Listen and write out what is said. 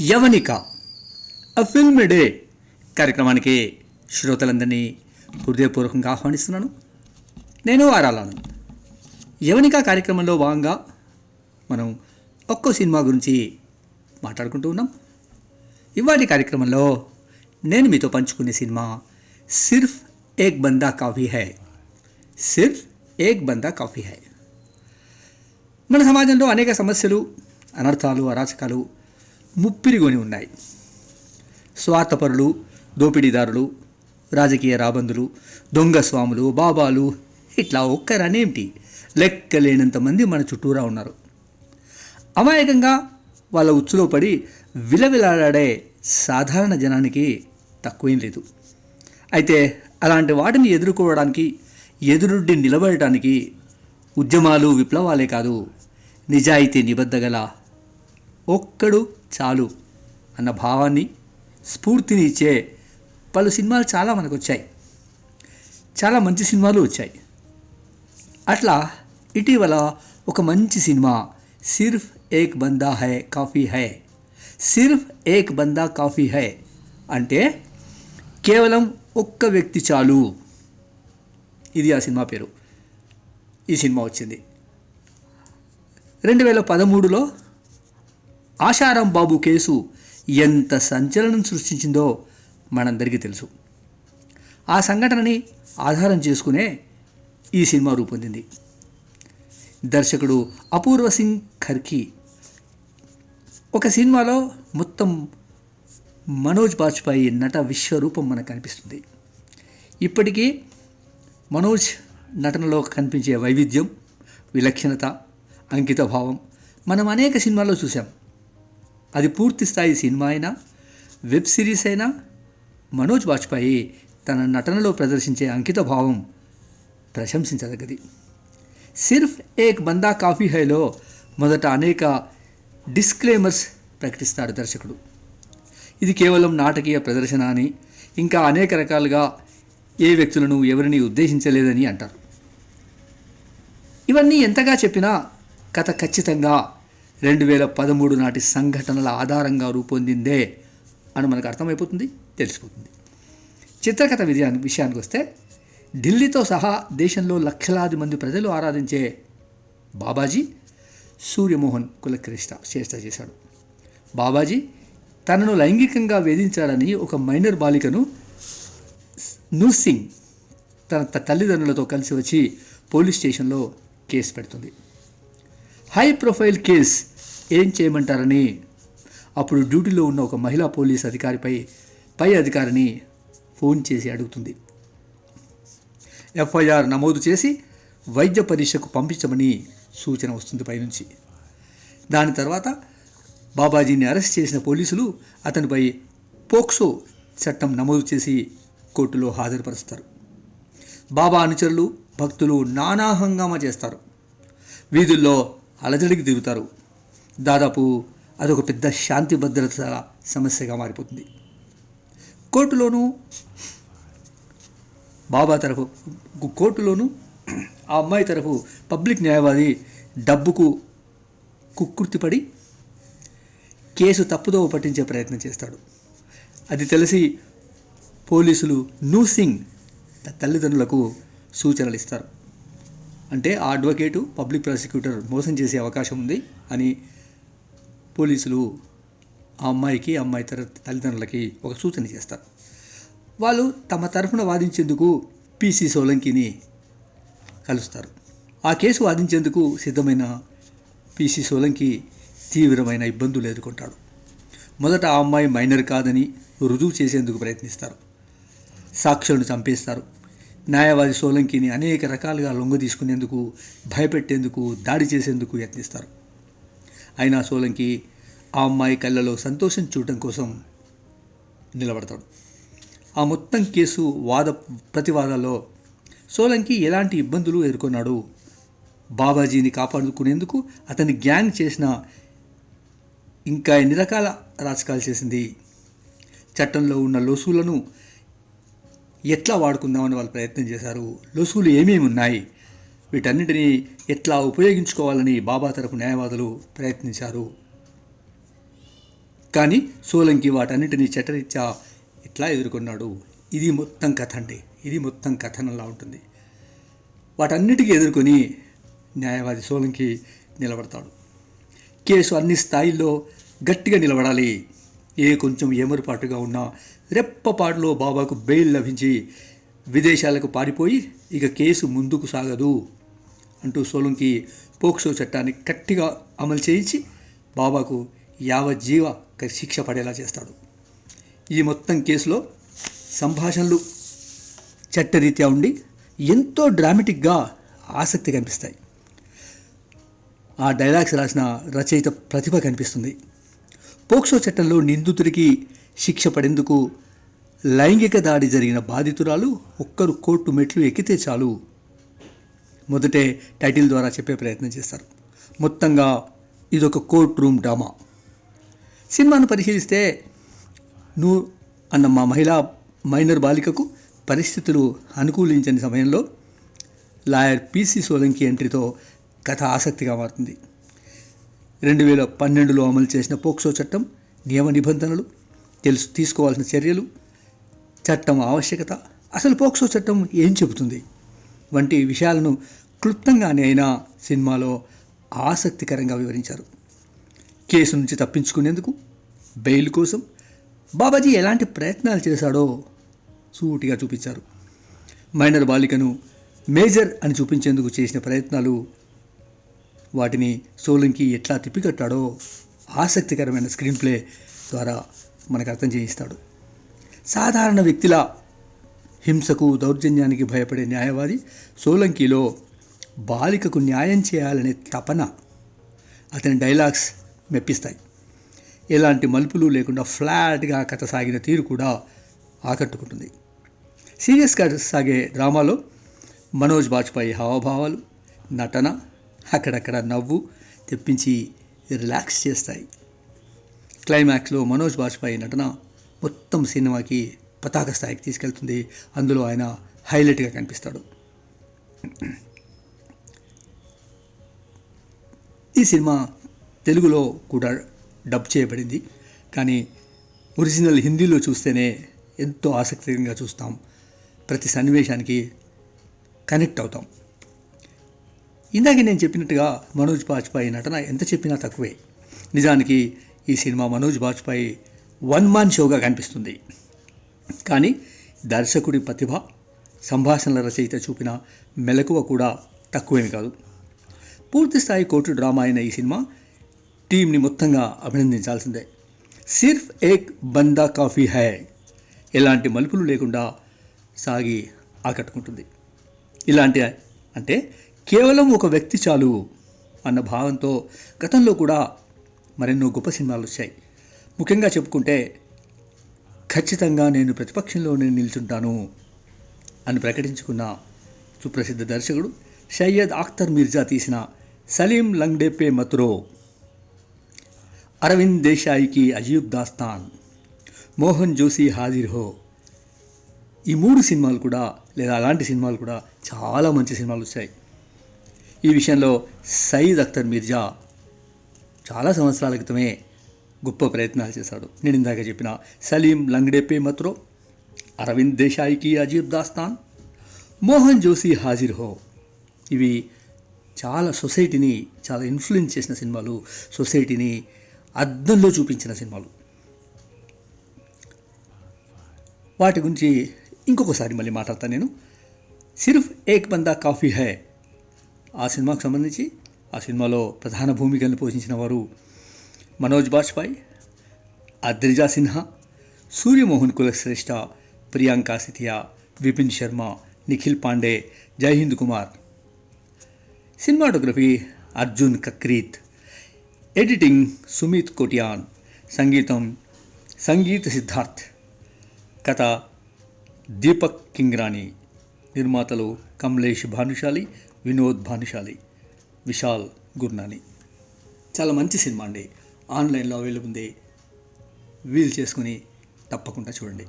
యవనిక a film day కార్యక్రమానికి శ్రోతలందరినీ హృదయపూర్వకంగా ఆహ్వానిస్తున్నాను. నేను ఆరాలను. యవనిక కార్యక్రమంలో భాగంగా మనం ఒక్కో సినిమా గురించి మాట్లాడుకుంటూ ఉన్నాం. ఇవాటి కార్యక్రమంలో నేను మీతో పంచుకునే సినిమా సిర్ఫ్ ఏక్ బందా కాఫీ హై. సిర్ఫ్ ఏక్ బందా కాఫీ హై. మన సమాజంలో అనేక సమస్యలు అనర్థాలు అరాచకాలు ముప్పిరిగొని ఉన్నాయి. స్వార్థపరులు దోపిడీదారులు రాజకీయ రాబందులు దొంగ స్వాములు బాబాలు ఇట్లా ఒక్కరనేమిటి? లెక్క లేనంతమంది మన చుట్టూరా ఉన్నారు. అమాయకంగా వాళ్ళ ఉచ్చులో పడి విలవిలాడే సాధారణ జనానికి తక్కువేం లేదు. అయితే అలాంటి వాటిని ఎదుర్కోవడానికి ఎదురుడ్డి నిలబడటానికి ఉద్యమాలు విప్లవాలే కాదు నిజాయితీ నిబద్ధగల ఒక్కడు చాలు అన్న భావాన్ని స్ఫూర్తినిచ్చే పలు సినిమాలు చాలా మనకు వచ్చాయి చాలా మంచి సినిమాలు వచ్చాయి. అట్లా ఇటీవల ఒక మంచి సినిమా సిర్ఫ్ ఏక్ బందా హై కాఫీ హై. సిర్ఫ్ ఏక్ బందా కాఫీ హై. అంటే కేవలం ఒక్క వ్యక్తి చాలు. ఇది ఆ సినిమా పేరు. ఈ సినిమా వచ్చింది. రెండు వేల పదమూడులో ఆశారాం బాబు కేసు ఎంత సంచలనం సృష్టించిందో మనందరికీ తెలుసు. ఆ సంఘటనని ఆధారం చేసుకునే ఈ సినిమా రూపొందింది. దర్శకుడు అపూర్వ సింగ్ ఖర్కీ ఒక సినిమాలో మొత్తం మనోజ్ బాజ్పాయి నట విశ్వరూపం మనకు కనిపిస్తుంది. ఇప్పటికీ మనోజ్ నటనలో కనిపించే వైవిధ్యం విలక్షణత అంకితభావం మనం అనేక సినిమాల్లో చూసాం అది పూర్తి స్థాయి సినిమా అయినా వెబ్ సిరీస్ అయినా మనోజ్ వాజ్పేయి తన నటనలో ప్రదర్శించే అంకిత భావం ప్రశంసించదగ్గది. సిర్ఫ్ ఏక్ బందా కాఫీ హైలో మొదట అనేక డిస్క్లేమర్స్ ప్రకటిస్తాడు దర్శకుడు. ఇది కేవలం నాటకీయ ప్రదర్శన అని ఇంకా అనేక రకాలుగా ఏ వ్యక్తులను ఎవరిని ఉద్దేశించలేదని అంటారు. ఇవన్నీ ఎంతగా చెప్పినా కథ ఖచ్చితంగా రెండు వేల పదమూడు నాటి సంఘటనల ఆధారంగా రూపొందిందే అని మనకు అర్థమైపోతుంది తెలిసిపోతుంది. చిత్రకథ విజయాన్ని విషయానికి వస్తే ఢిల్లీతో సహా దేశంలో లక్షలాది మంది ప్రజలు ఆరాధించే బాబాజీ సూర్యమోహన్ కులకృష్ణ చేష్ట చేశాడు. బాబాజీ తనను లైంగికంగా వేధించాడని ఒక మైనర్ బాలికను నూసింగ్ తన తల్లిదండ్రులతో కలిసి వచ్చి పోలీస్ స్టేషన్లో కేసు పెడుతుంది. హై ప్రొఫైల్ కేస్ ఏం చేయమంటారని? అప్పుడు డ్యూటీలో ఉన్న ఒక మహిళా పోలీస్ అధికారిపై పై అధికారిని ఫోన్ చేసి అడుగుతుంది. ఎఫ్ఐఆర్ నమోదు చేసి వైద్య పరీక్షకు పంపించమని సూచన వస్తుంది పైనుంచి. దాని తర్వాత బాబాజీని అరెస్ట్ చేసిన పోలీసులు అతనిపై పోక్సో చట్టం నమోదు చేసి కోర్టులో హాజరుపరుస్తారు. బాబా అనుచరులు భక్తులు నానా హంగామా చేస్తారు. వీధుల్లో అలజడికి దిగుతారు. దాదాపు అదొక పెద్ద శాంతి భద్రత సమస్యగా మారిపోతుంది. కోర్టులోనూ బాబా తరఫు కోర్టులోనూ ఆ అమ్మాయి తరఫు పబ్లిక్ న్యాయవాది డబ్బుకు కుక్కుర్తిపడి కేసు తప్పుదోవ పట్టించే ప్రయత్నం చేస్తాడు. అది తెలిసి పోలీసులు నూసింగ్ తల్లిదండ్రులకు సూచనలు ఇస్తారు. అంటే ఆ అడ్వకేటు పబ్లిక్ ప్రాసిక్యూటర్ మోసం చేసే అవకాశం ఉంది అని పోలీసులు ఆ అమ్మాయికి అమ్మాయి తర తల్లిదండ్రులకి ఒక సూచన చేస్తారు. వాళ్ళు తమ తరఫున వాదించేందుకు పీసీ సోలంకిని కలుస్తారు. ఆ కేసు వాదించేందుకు సిద్ధమైన పీసీ సోలంకి తీవ్రమైన ఇబ్బందులు ఎదుర్కొంటాడు. మొదట ఆ అమ్మాయి మైనర్ కాదని రుజువు చేసేందుకు ప్రయత్నిస్తారు. సాక్షులను చంపేస్తారు. న్యాయవాది సోలంకిని అనేక రకాలుగా లొంగ తీసుకునేందుకు భయపెట్టేందుకు దాడి చేసేందుకు యత్నిస్తారు. అయినా సోలంకి ఆ అమ్మాయి కళ్ళలో సంతోషం చూడటం కోసం నిలబడతాడు. ఆ మొత్తం కేసు వాద ప్రతివాదాల్లో సోలంకి ఎలాంటి ఇబ్బందులు ఎదుర్కొన్నాడు? బాబాజీని కాపాడుకునేందుకు అతని గ్యాంగ్ చేసిన ఇంకా ఎన్ని రకాల రాజకాలు చేసింది? చట్టంలో ఉన్న లోసులను ఎట్లా వాడుకుందామని వాళ్ళు ప్రయత్నం చేశారు లొసుగులు ఏమేమి ఉన్నాయి వీటన్నిటినీ ఎట్లా ఉపయోగించుకోవాలని బాబా తరపు న్యాయవాదులు ప్రయత్నించారు. కానీ సోలంకి వాటన్నిటినీ చటరీత్యా ఎట్లా ఎదుర్కొన్నాడు. ఇది మొత్తం కథ అండి. ఇది మొత్తం కథనంలా ఉంటుంది. వాటన్నిటికీ ఎదుర్కొని న్యాయవాది సోలంకి నిలబడతాడు. కేసు అన్ని స్థాయిల్లో గట్టిగా నిలబడాలి. ఏ కొంచెం ఏమరుపాటుగా ఉన్నా రెప్పపాటులో బాబాకు బెయిల్ లభించి విదేశాలకు పారిపోయి ఇక కేసు ముందుకు సాగదు అంటూ సోలంకి పోక్సో చట్టాన్ని గట్టిగా అమలు చేయించి బాబాకు యావజ్జీవ శిక్ష పడేలా చేస్తాడు. ఈ మొత్తం కేసులో సంభాషణలు చట్టరీత్యా ఉండి ఎంతో డ్రామాటిక్గా ఆసక్తి కనిపిస్తాయి. ఆ డైలాగ్స్ రాసిన రచయిత ప్రతిభ కనిపిస్తుంది. పోక్సో చట్టంలో నిందితుడికి శిక్ష పడేందుకు లైంగిక దాడి జరిగిన బాధితురాలు ఒక్కరు కోర్టు మెట్లు ఎక్కితే చాలు. మొదటే టైటిల్ ద్వారా చెప్పే ప్రయత్నం చేస్తారు. మొత్తంగా ఇదొక కోర్ట్ రూమ్ డ్రామా. సినిమాను పరిశీలిస్తే నువ్వు అన్న మా మహిళా మైనర్ బాలికకు పరిస్థితులు అనుకూలించని సమయంలో లాయర్ పిసి సోలంకి ఎంట్రీతో కథ ఆసక్తిగా మారుతుంది. రెండు వేల పన్నెండులో అమలు చేసిన పోక్సో చట్టం నియమ నిబంధనలు తెలుసు తీసుకోవాల్సిన చర్యలు చట్టం ఆవశ్యకత. అసలు పోక్సో చట్టం ఏం చెబుతుంది? వంటి విషయాలను క్లుప్తంగానే అయినా సినిమాలో ఆసక్తికరంగా వివరించారు. కేసు నుంచి తప్పించుకునేందుకు బెయిల్ కోసం బాబాజీ ఎలాంటి ప్రయత్నాలు చేశాడో సూటిగా చూపించారు. మైనర్ బాలికను మేజర్ అని చూపించేందుకు చేసిన ప్రయత్నాలు వాటిని సోలంకి ఎట్లా తిప్పికట్టాడో ఆసక్తికరమైన స్క్రీన్ ప్లే ద్వారా మనకు అర్థం చేయిస్తాడు. సాధారణ వ్యక్తిలా హింసకు దౌర్జన్యానికి భయపడే న్యాయవాది సోలంకిలో బాలికకు న్యాయం చేయాలనే తపన అతని డైలాగ్స్ మెప్పిస్తాయి. ఎలాంటి మలుపులు లేకుండా ఫ్లాట్గా కథ సాగిన తీరు కూడా ఆకట్టుకుంటుంది. సీరియస్గా సాగే డ్రామాలో మనోజ్ బాజ్పాయి హావభావాలు నటన అక్కడక్కడ నవ్వు తెప్పించి రిలాక్స్ చేస్తాయి. క్లైమాక్స్లో మనోజ్ బాజ్పాయి నటన మొత్తం సినిమాకి పతాక స్థాయికి తీసుకెళ్తుంది. అందులో ఆయన హైలైట్గా కనిపిస్తాడు. ఈ సినిమా తెలుగులో కూడా డబ్ చేయబడింది. కానీ ఒరిజినల్ హిందీలో చూస్తేనే ఎంతో ఆసక్తికరంగా చూస్తాం. ప్రతి సన్నివేశానికి కనెక్ట్ అవుతాం. ఇందాక నేను చెప్పినట్టుగా మనోజ్ బాజ్పాయి నటన ఎంత చెప్పినా తక్కువే. నిజానికి ఈ cinema Manoj Bajpayee one man షోగా కనిపిస్తుంది. కానీ దర్శకుడి ప్రతిభ సంభాషణల రచయిత చూపిన మెలకువ కూడా తక్కువేమి కాదు. పూర్తి స్థాయి కోర్టు డ్రామా అయిన ఈ సినిమా టీంని మొత్తంగా అభినందించాల్సిందే. సిర్ఫ్ ఏక్ బందా కాఫీ హై. ఎలాంటి మలుపులు లేకుండా సాగి ఆకట్టుకుంటుంది. ఇలాంటి అంటే కేవలం ఒక వ్యక్తి చాలు అన్న భావంతో గతంలో కూడా మరెన్నో గొప్ప సినిమాలు వచ్చాయి. ముఖ్యంగా చెప్పుకుంటే ఖచ్చితంగా నేను ప్రతిపక్షంలోనే నిల్చుంటాను అని ప్రకటించుకున్న సుప్రసిద్ధ దర్శకుడు సయ్యద్ అఖ్తర్ మిర్జా తీసిన సలీం లంగ్డేపే మతురో అరవింద్ దేశాయికి అజీబ్ దాస్తాన్ మోహన్ జోషి హాజిర్ హో. ఈ మూడు సినిమాలు కూడా లేదా అలాంటి సినిమాలు కూడా చాలా మంచి సినిమాలు వచ్చాయి. ఈ విషయంలో సయీద్ అఖ్తర్ మిర్జా చాలా సంవత్సరాల క్రితమే గొప్ప ప్రయత్నాలు చేశాడు. నేను ఇందాక చెప్పిన సలీం లంగ్డేపే మత్రో అరవింద్ దేశాయికి అజీబ్ దాస్తాన్ మోహన్ జోషి హాజిర్ హో. ఇవి చాలా సొసైటీని చాలా ఇన్ఫ్లుయెన్స్ చేసిన సినిమాలు సొసైటీని అద్దంలో చూపించిన సినిమాలు. వాటి గురించి ఇంకొకసారి మళ్ళీ మాట్లాడతాను నేను. సిర్ఫ్ ఏక్ బందా కాఫీ హై. ఆ సినిమాకు సంబంధించి ఆ సినిమాలో ప్రధాన భూమికలను పోషించిన వారు మనోజ్ బాజ్పాయ్ అద్రిజా సిన్హా సూర్యమోహన్ కులశ్రేష్ఠ ప్రియాంక సిథియా విపిన్ శర్మ నిఖిల్ పాండే జైహింద్ కుమార్. సినిమాటోగ్రఫీ అర్జున్ కక్రీత్. ఎడిటింగ్ సుమిత్ కోటియాన్. సంగీతం సంగీత్ సిద్ధార్థ్. కథ దీపక్ కింగ్రాణి నిర్మాతలు కమలేష్ భానుశాలి వినోద్ భానుశాలి. విశాల్ గుర్నాని. చాలా మంచి సినిమా అండి. ఆన్లైన్లో అవైలబుల్ ఉంది. వీల్ చేసుకుని తప్పకుండా చూడండి.